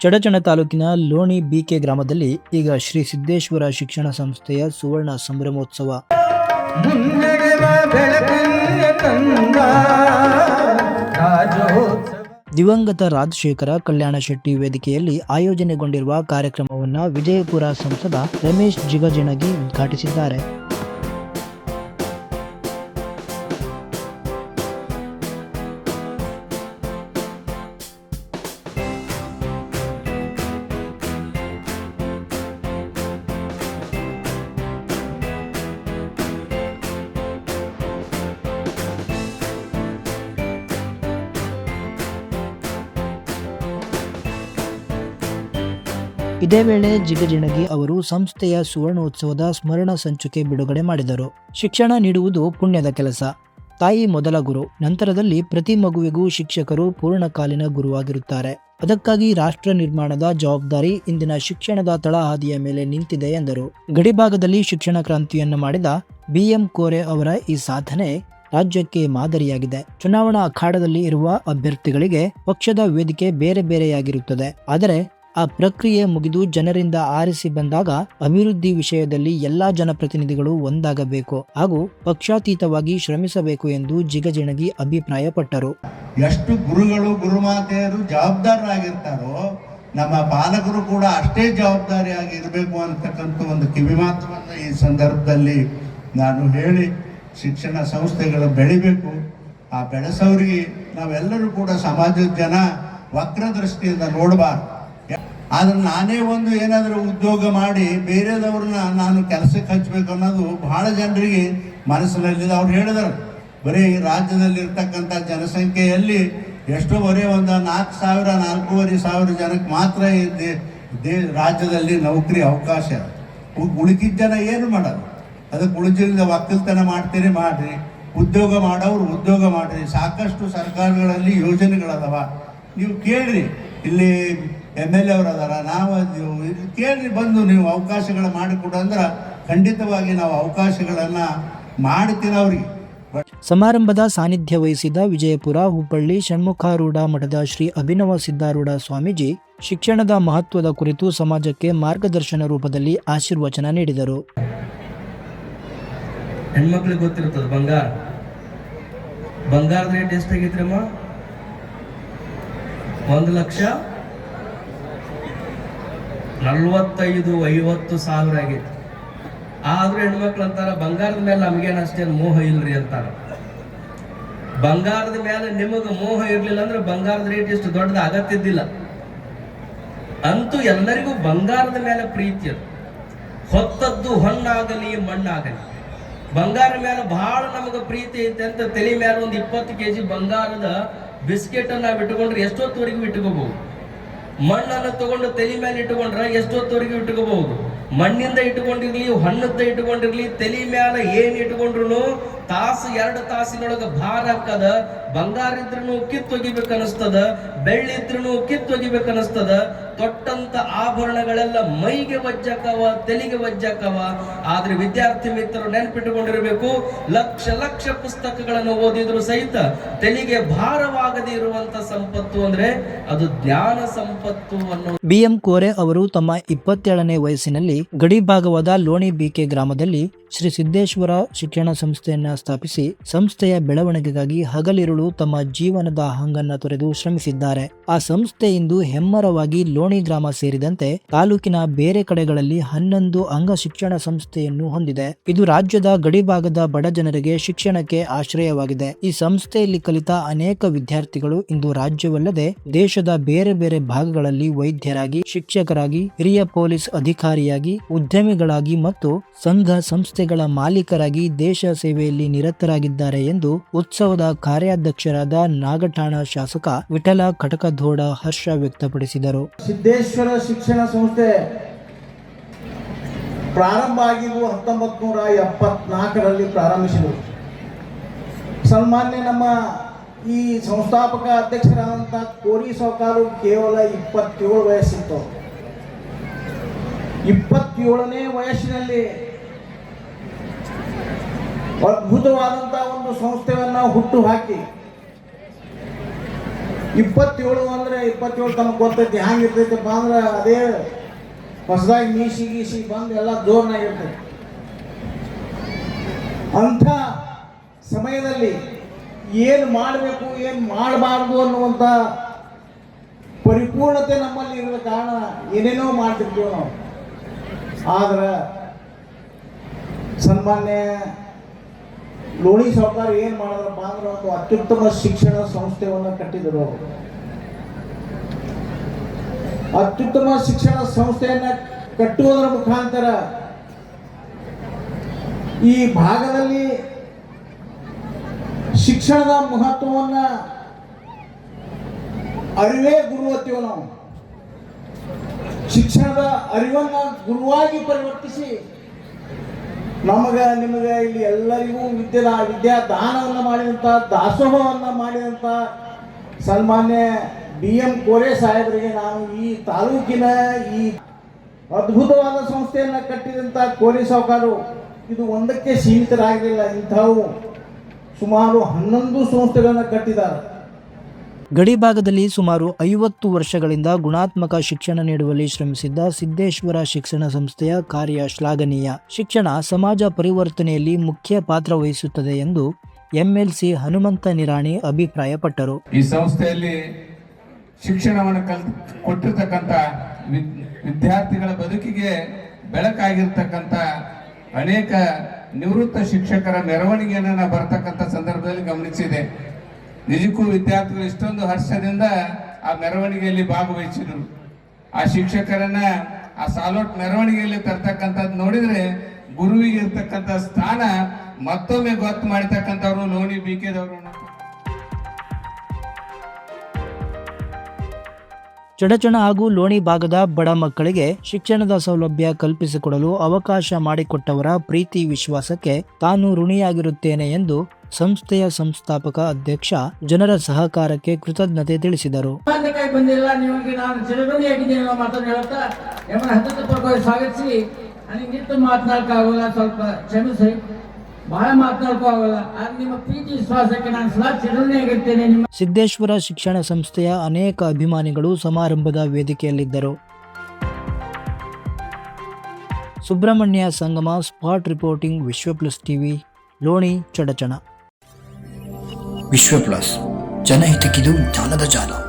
ಚಡಚಣ ತಾಲೂಕಿನ ಲೋಣಿ ಬಿಕೆ ಗ್ರಾಮದಲ್ಲಿ ಈಗ ಶ್ರೀ ಸಿದ್ದೇಶ್ವರ ಶಿಕ್ಷಣ ಸಂಸ್ಥೆಯ ಸುವರ್ಣ ಸಂಭ್ರಮೋತ್ಸವ. ದಿವಂಗತ ರಾಜಶೇಖರ ಕಲ್ಯಾಣ ಶೆಟ್ಟಿ ವೇದಿಕೆಯಲ್ಲಿ ಆಯೋಜನೆಗೊಂಡಿರುವ ಕಾರ್ಯಕ್ರಮವನ್ನು ವಿಜಯಪುರ ಸಂಸದ ರಮೇಶ್ ಜಿಗಜಿಣಗಿ ಉದ್ಘಾಟಿಸಿದ್ದಾರೆ. ಇದೇ ವೇಳೆ ಜಿಗಜಿಣಗಿ ಅವರು ಸಂಸ್ಥೆಯ ಸುವರ್ಣೋತ್ಸವದ ಸ್ಮರಣ ಸಂಚಿಕೆ ಬಿಡುಗಡೆ ಮಾಡಿದರು. ಶಿಕ್ಷಣ ನೀಡುವುದು ಪುಣ್ಯದ ಕೆಲಸ. ತಾಯಿ ಮೊದಲ ಗುರು. ನಂತರದಲ್ಲಿ ಪ್ರತಿ ಮಗುವಿಗೂ ಶಿಕ್ಷಕರು ಪೂರ್ಣಕಾಲಿನ ಗುರುವಾಗಿರುತ್ತಾರೆ. ಅದಕ್ಕಾಗಿ ರಾಷ್ಟ್ರ ನಿರ್ಮಾಣದ ಜವಾಬ್ದಾರಿ ಇಂದಿನ ಶಿಕ್ಷಣದ ತಳಹಾದಿಯ ಮೇಲೆ ನಿಂತಿದೆ ಎಂದರು. ಗಡಿಭಾಗದಲ್ಲಿ ಶಿಕ್ಷಣ ಕ್ರಾಂತಿಯನ್ನು ಮಾಡಿದ ಬಿಎಂ ಕೋರೆ ಅವರ ಈ ಸಾಧನೆ ರಾಜ್ಯಕ್ಕೆ ಮಾದರಿಯಾಗಿದೆ. ಚುನಾವಣಾ ಅಖಾಡದಲ್ಲಿ ಇರುವ ಅಭ್ಯರ್ಥಿಗಳಿಗೆ ಪಕ್ಷದ ವೇದಿಕೆ ಬೇರೆ ಬೇರೆಯಾಗಿರುತ್ತದೆ. ಆದರೆ ಆ ಪ್ರಕ್ರಿಯೆ ಮುಗಿದು ಜನರಿಂದ ಆರಿಸಿ ಬಂದಾಗ ಅಭಿವೃದ್ಧಿ ವಿಷಯದಲ್ಲಿ ಎಲ್ಲಾ ಜನಪ್ರತಿನಿಧಿಗಳು ಒಂದಾಗಬೇಕು ಹಾಗೂ ಪಕ್ಷಾತೀತವಾಗಿ ಶ್ರಮಿಸಬೇಕು ಎಂದು ಜಿಗಜಿಣಗಿ ಅಭಿಪ್ರಾಯಪಟ್ಟರು. ಎಷ್ಟು ಗುರುಗಳು, ಗುರುಮಾತೆಯರು ಜವಾಬ್ದಾರರಾಗಿರ್ತಾರೋ ನಮ್ಮ ಪಾಲಕರು ಕೂಡ ಅಷ್ಟೇ ಜವಾಬ್ದಾರಿಯಾಗಿ ಇರಬೇಕು ಅಂತಕ್ಕಂಥ ಒಂದು ಕಿವಿಮಾತವನ್ನು ಈ ಸಂದರ್ಭದಲ್ಲಿ ನಾನು ಹೇಳಿ ಶಿಕ್ಷಣ ಸಂಸ್ಥೆಗಳು ಬೆಳಿಬೇಕು. ಆ ಬೆಳೆಸೋರಿಗೆ ನಾವೆಲ್ಲರೂ ಕೂಡ ಸಮಾಜದ ಜನ ವಕ್ರ ದೃಷ್ಟಿಯಿಂದ ನೋಡಬಾರ್ದು. ಆದ್ರೆ ನಾನೇ ಒಂದು ಏನಾದರೂ ಉದ್ಯೋಗ ಮಾಡಿ ಬೇರೆದವ್ರನ್ನ ನಾನು ಕೆಲಸಕ್ಕೆ ಹಚ್ಚಬೇಕು ಅನ್ನೋದು ಬಹಳ ಜನರಿಗೆ ಮನಸ್ಸಿನಲ್ಲಿದೆ ಅವ್ರು ಹೇಳಿದರು, ಬರೀ ರಾಜ್ಯದಲ್ಲಿ ಇರ್ತಕ್ಕಂಥ ಜನಸಂಖ್ಯೆಯಲ್ಲಿ ಎಷ್ಟೋ ಬರೀ ಒಂದು ನಾಲ್ಕು ಸಾವಿರ, ನಾಲ್ಕೂವರೆ ಸಾವಿರ ಜನಕ್ಕೆ ಮಾತ್ರ ದೇ- ರಾಜ್ಯದಲ್ಲಿ ನೌಕರಿ ಅವಕಾಶ. ಉಳಿಕಿದ ಜನ ಏನು ಮಾಡೋದು? ಅದಕ್ಕೆ ಉಳಿದಿಲ್ಲದ ಒಕ್ಕಲ್ತನ ಮಾಡ್ತೀರಿ, ಮಾಡ್ರಿ. ಉದ್ಯೋಗ ಮಾಡೋರು ಉದ್ಯೋಗ ಮಾಡಿರಿ. ಸಾಕಷ್ಟು ಸರ್ಕಾರಗಳಲ್ಲಿ ಯೋಜನೆಗಳದಾವ. ನೀವು ಕೇಳ್ರಿ, ಇಲ್ಲಿ ಎಂ ಎಲ್ ಎ ಅವರು ಅದಾರ. ನಾವು ನೀವು ಇಲ್ಲಿ ಕೇಳಿ ಬಂದು ನೀವು ಅವಕಾಶಗಳ ಮಾಡಿಕೊಡು ಅಂದ್ರೆ ಖಂಡಿತವಾಗಿ ನಾವು ಅವಕಾಶಗಳನ್ನು ಮಾಡ್ತೀರ ಅವ್ರಿಗೆ. ಸಮಾರಂಭದ ಸಾನ್ನಿಧ್ಯ ವಹಿಸಿದ ವಿಜಯಪುರ ಹುಬ್ಬಳ್ಳಿ ಷಣ್ಮುಖಾರೂಢ ಮಠದ ಶ್ರೀ ಅಭಿನವ ಸಿದ್ಧಾರೂಢ ಸ್ವಾಮೀಜಿ ಶಿಕ್ಷಣದ ಮಹತ್ವದ ಕುರಿತು ಸಮಾಜಕ್ಕೆ ಮಾರ್ಗದರ್ಶನ ರೂಪದಲ್ಲಿ ಆಶೀರ್ವಚನ ನೀಡಿದರು. ಹೆಣ್ಮಕ್ಳಿಗೆ ಗೊತ್ತಿರುತ್ತದ ಬಂಗಾರ? ಬಂಗಾರದ ರೇಟ್ ಎಷ್ಟಾಗೈತ್ರಿ ಅಮ್ಮ? ಒಂದು ಲಕ್ಷ ನಲ್ವತ್ತೈದು, ಐವತ್ತು ಸಾವಿರ ಆಗೈತಿ ಆದ್ರೂ ಹೆಣ್ಮಕ್ಳು ಅಂತಾರ, ಬಂಗಾರದ ಮೇಲೆ ನಮ್ಗೇನು ಅಷ್ಟೇನು ಮೋಹ ಇಲ್ರಿ ಅಂತಾರ. ಬಂಗಾರದ ಮೇಲೆ ನಿಮಗೆ ಮೋಹ ಇರಲಿಲ್ಲ ಅಂದ್ರೆ ಬಂಗಾರದ ರೇಟ್ ಇಷ್ಟು ದೊಡ್ಡದ ಆಗತ್ತಿದ್ದಿಲ್ಲ. ಅಂತೂ ಎಲ್ಲರಿಗೂ ಬಂಗಾರದ ಮೇಲೆ ಪ್ರೀತಿ ಹೊತ್ತದ್ದು ಹೊಣ್ಣಾಗಲಿ, ಮಣ್ಣಾಗಲಿ. ಬಂಗಾರ ಮೇಲೆ ಬಹಳ ನಮಗೆ ಪ್ರೀತಿ ಐತೆ ಅಂತ ತಲೆ ಮೇಲೆ ಒಂದು ಇಪ್ಪತ್ತು ಕೆ ಜಿ ಬಂಗಾರದ ಬಿಸ್ಕೆಟ್ ಅನ್ನ ಬಿಟ್ಟುಕೊಂಡ್ರೆ ಎಷ್ಟೊತ್ತುವರೆಗೂ ಇಟ್ಕೋಬಹುದು ಮಣ್ಣನ್ನು ತಗೊಂಡು ತಲೆ ಮೇಲೆ ಇಟ್ಕೊಂಡ್ರೆ ಎಷ್ಟೊತ್ತವರೆಗೂ ಇಟ್ಕೋಬಹುದು ಮಣ್ಣಿಂದ ಇಟ್ಟುಕೊಂಡಿರ್ಲಿ ಹಣ್ಣದ ಇಟ್ಟುಕೊಂಡಿರ್ಲಿ, ತಲೆ ಮೇಲೆ ಏನ್ ಇಟ್ಕೊಂಡ್ರು ತಾಸು, ಎರಡು ತಾಸಿನೊಳಗ ಭಾರ ಹಾಕದ, ಬಂಗಾರ ಇದ್ರೂ ಕಿತ್ತು ಒಗಿಬೇಕು ಅನಿಸ್ತದ ಬೆಳ್ಳಿ ಇದ್ರೂ ಕಿತ್ತು ಒಗಿಬೇಕು ಅನಿಸ್ತದ ತೊಟ್ಟಂತ ಆಭರಣಗಳೆಲ್ಲ ಮೈಗೆ ವಜ್ಜಕವ, ತಲೆಗೆ ವಜ್ಜಕವ. ಆದ್ರೆ ವಿದ್ಯಾರ್ಥಿ ಮಿತ್ರರು ನೆನಪಿಟ್ಟುಕೊಂಡಿರಬೇಕು, ಲಕ್ಷ ಲಕ್ಷ ಪುಸ್ತಕಗಳನ್ನು ಓದಿದ್ರು ಸಹಿತ ತಲೆಗೆ ಭಾರವಾಗದೇ ಇರುವಂತ ಸಂಪತ್ತು ಅಂದ್ರೆ ಅದು ಜ್ಞಾನ ಸಂಪತ್ತು ಅನ್ನೋ ಬಿಎಂ ಕೋರೆ ಅವರು ತಮ್ಮ ಇಪ್ಪತ್ತೇಳನೇ ವಯಸ್ಸಿನಲ್ಲಿ ಗಡಿ ಭಾಗವಾದ ಲೋಣಿ ಬಿಕೆ ಗ್ರಾಮದಲ್ಲಿ ಶ್ರೀ ಸಿದ್ದೇಶ್ವರ ಶಿಕ್ಷಣ ಸಂಸ್ಥೆಯನ್ನ ಸ್ಥಾಪಿಸಿ ಸಂಸ್ಥೆಯ ಬೆಳವಣಿಗೆಗಾಗಿ ಹಗಲಿರುಳು ತಮ್ಮ ಜೀವನದ ಹಂಗನ್ನ ತೊರೆದು ಶ್ರಮಿಸಿದ್ದಾರೆ. ಆ ಸಂಸ್ಥೆ ಇಂದು ಹೆಮ್ಮರವಾಗಿ ಲೋಣಿ ಗ್ರಾಮ ಸೇರಿದಂತೆ ತಾಲೂಕಿನ ಬೇರೆ ಕಡೆಗಳಲ್ಲಿ ಹನ್ನೊಂದು ಅಂಗ ಶಿಕ್ಷಣ ಸಂಸ್ಥೆಯನ್ನು ಹೊಂದಿದೆ. ಇದು ರಾಜ್ಯದ ಗಡಿಭಾಗದ ಬಡ ಜನರಿಗೆ ಶಿಕ್ಷಣಕ್ಕೆ ಆಶ್ರಯವಾಗಿದೆ. ಈ ಸಂಸ್ಥೆಯಲ್ಲಿ ಕಲಿತ ಅನೇಕ ವಿದ್ಯಾರ್ಥಿಗಳು ಇಂದು ರಾಜ್ಯವಲ್ಲದೆ ದೇಶದ ಬೇರೆ ಬೇರೆ ಭಾಗಗಳಲ್ಲಿ ವೈದ್ಯರಾಗಿ, ಶಿಕ್ಷಕರಾಗಿ, ಹಿರಿಯ ಪೊಲೀಸ್ ಅಧಿಕಾರಿಯಾಗಿ, ಉದ್ಯಮಿಗಳಾಗಿ ಮತ್ತು ಸಂಘ ಸಂಸ್ಥೆಗಳ ಮಾಲೀಕರಾಗಿ ದೇಶ ಸೇವೆಯಲ್ಲಿ ನಿರತರಾಗಿದ್ದಾರೆ ಎಂದು ಉತ್ಸವದ ಕಾರ್ಯಾಧ್ಯಕ್ಷರಾದ ನಾಗಠಾಣ ಶಾಸಕ ವಿಠಲ ಕಟಕಧೋಡ ಹರ್ಷ ವ್ಯಕ್ತಪಡಿಸಿದರು. ಸಿದ್ದೇಶ್ವರ ಶಿಕ್ಷಣ ಸಂಸ್ಥೆ ಪ್ರಾರಂಭ ಆಗಿದ್ದು ಹತ್ತೊಂಬತ್ತು ನೂರ ಎಪ್ಪತ್ನಾಲ್ಕರಲ್ಲಿ ಪ್ರಾರಂಭಿಸಿದರು. ಸನ್ಮಾನ್ಯ ನಮ್ಮ ಈ ಸಂಸ್ಥಾಪಕ ಅಧ್ಯಕ್ಷರಾದಂಥ ಕೋರಿ ಸೌಕಾರು ಕೇವಲ ಇಪ್ಪತ್ತೇಳು ವಯಸ್ಸಿತ್ತು. ಇಪ್ಪತ್ತೇಳನೇ ವಯಸ್ಸಿನಲ್ಲಿ ಅದ್ಭುತವಾದಂಥ ಒಂದು ಸಂಸ್ಥೆಯನ್ನು ಹುಟ್ಟು ಹಾಕಿ ಇಪ್ಪತ್ತೇಳು ಅಂದ್ರೆ ಇಪ್ಪತ್ತೇಳು ತನಕ ಗೊತ್ತೈತಿ. ಹ್ಯಾಂಗಿರ್ತೈತಪ್ಪ ಅಂದ್ರೆ ಅದೇ ಹೊಸದಾಗಿ ಮೀಸಿ ಗೀಸಿ ಬಂದು ಎಲ್ಲ ಜೋರ್ನಾಗಿರ್ತೈತಿ ಅಂಥ ಸಮಯದಲ್ಲಿ ಏನು ಮಾಡಬೇಕು, ಏನು ಮಾಡಬಾರ್ದು ಅನ್ನುವಂಥ ಪರಿಪೂರ್ಣತೆ ನಮ್ಮಲ್ಲಿ ಇರದ ಕಾರಣ ಏನೇನೋ ಮಾಡ್ತಿರ್ತೀವಿ ನಾವು. ಆದ್ರೆ ಸನ್ಮಾನ್ಯ ಲೋಣಿ ಸರ್ಕಾರ ಏನು ಮಾಡಿದ್ರಪ್ಪ ಅಂದ್ರೆ ಒಂದು ಅತ್ಯುತ್ತಮ ಶಿಕ್ಷಣ ಸಂಸ್ಥೆಯನ್ನು ಕಟ್ಟಿದರು ಅವರು. ಅತ್ಯುತ್ತಮ ಶಿಕ್ಷಣ ಸಂಸ್ಥೆಯನ್ನ ಕಟ್ಟುವುದರ ಮುಖಾಂತರ ಈ ಭಾಗದಲ್ಲಿ ಶಿಕ್ಷಣದ ಮಹತ್ವವನ್ನ ಅರಿವೇ ಗುರು ಅಂತೀವಿ ನಾವು. ಶಿಕ್ಷಣದ ಅರಿವನ್ನ ಗುರುವಾಗಿ ಪರಿವರ್ತಿಸಿ ನಮಗ, ನಿಮಗೆ ಇಲ್ಲಿ ಎಲ್ಲರಿಗೂ ವಿದ್ಯೆ ವಿದ್ಯಾ ದಾನವನ್ನು ಮಾಡಿದಂಥ ದಾಸೋಹವನ್ನು ಮಾಡಿದಂಥ ಸನ್ಮಾನ್ಯ ಬಿ ಎಂ ಕೋರೆ ಸಾಹೇಬರಿಗೆ ನಾನು ಈ ತಾಲೂಕಿನ ಈ ಅದ್ಭುತವಾದ ಸಂಸ್ಥೆಯನ್ನು ಕಟ್ಟಿದಂಥ ಕೋರೆ ಸಾಹುಕಾರು, ಇದು ಒಂದಕ್ಕೆ ಸೀಮಿತರಾಗಲಿಲ್ಲ ಇಂಥವು ಸುಮಾರು ಹನ್ನೊಂದು ಸಂಸ್ಥೆಗಳನ್ನು ಕಟ್ಟಿದ್ದಾರೆ. ಗಡಿಭಾಗದಲ್ಲಿ ಸುಮಾರು ಐವತ್ತು ವರ್ಷಗಳಿಂದ ಗುಣಾತ್ಮಕ ಶಿಕ್ಷಣ ನೀಡುವಲ್ಲಿ ಶ್ರಮಿಸಿದ್ದ ಸಿದ್ದೇಶ್ವರ ಶಿಕ್ಷಣ ಸಂಸ್ಥೆಯ ಕಾರ್ಯ ಶ್ಲಾಘನೀಯ. ಶಿಕ್ಷಣ ಸಮಾಜ ಪರಿವರ್ತನೆಯಲ್ಲಿ ಮುಖ್ಯ ಪಾತ್ರ ವಹಿಸುತ್ತದೆ ಎಂದು ಎಂಎಲ್ಸಿ ಹನುಮಂತ ನಿರಾಣಿ ಅಭಿಪ್ರಾಯಪಟ್ಟರು. ಈ ಸಂಸ್ಥೆಯಲ್ಲಿ ಶಿಕ್ಷಣವನ್ನು ಕಲ್, ಕೊಟ್ಟಿರ್ತಕ್ಕಂಥ ವಿದ್ಯಾರ್ಥಿಗಳ ಬದುಕಿಗೆ ಬೆಳಕಾಗಿರ್ತಕ್ಕಂಥ ಅನೇಕ ನಿವೃತ್ತ ಶಿಕ್ಷಕರ ಮೆರವಣಿಗೆಯನ್ನು ಬರ್ತಕ್ಕಂಥ ಸಂದರ್ಭದಲ್ಲಿ ಗಮನಿಸಿದೆ. ನಿಜಕ್ಕೂ ವಿದ್ಯಾರ್ಥಿಗಳು ಇಷ್ಟೊಂದು ಹರ್ಷದಿಂದ ಆ ಮೆರವಣಿಗೆಯಲ್ಲಿ ಭಾಗವಹಿಸಿದರು. ಆ ಶಿಕ್ಷಕರನ್ನ ಆ ಸಾಲೋಟ್ ಮೆರವಣಿಗೆಯಲ್ಲಿ ತರ್ತಕ್ಕಂಥದ್ದು ನೋಡಿದ್ರೆ ಗುರುವಿಗೆ ಇರ್ತಕ್ಕಂಥ ಸ್ಥಾನ ಮತ್ತೊಮ್ಮೆ ಗೊತ್ತು ಮಾಡಿರ್ತಕ್ಕಂಥವ್ರು ಲೋಣಿ ಬಿ ಚಡಚಣ ಹಾಗೂ ಲೋಣಿ ಭಾಗದ ಬಡ ಮಕ್ಕಳಿಗೆ ಶಿಕ್ಷಣದ ಸೌಲಭ್ಯ ಕಲ್ಪಿಸಿಕೊಡಲು ಅವಕಾಶ ಮಾಡಿಕೊಟ್ಟವರ ಪ್ರೀತಿ ವಿಶ್ವಾಸಕ್ಕೆ ತಾನು ಋಣಿಯಾಗಿರುತ್ತೇನೆ ಎಂದು ಸಂಸ್ಥೆಯ ಸಂಸ್ಥಾಪಕ ಅಧ್ಯಕ್ಷ ಜನರ ಸಹಕಾರಕ್ಕೆ ಕೃತಜ್ಞತೆ ತಿಳಿಸಿದರು. ಬಹಳ ಮಾತನಾಡಕ್ಕೂ ಆಗಲ್ಲ. ನಿಮ್ಮ ಪ್ರೀತಿ ವಿಶ್ವಾಸಕ್ಕೆ ನಾನು ಸದಾ ನಿಮ್ಮ ಸಿದ್ದೇಶ್ವರ ಶಿಕ್ಷಣ ಸಂಸ್ಥೆಯ ಅನೇಕ ಅಭಿಮಾನಿಗಳು ಸಮಾರಂಭದ ವೇದಿಕೆಯಲ್ಲಿದ್ದರು. Subrahmanya Sangama spot reporting Vishwa plus TV Loni Chadachan. Vishwa plus ಜನಹಿತಕ್ಕಿದು ಜ್ಞಾನದ ಜಾಲ.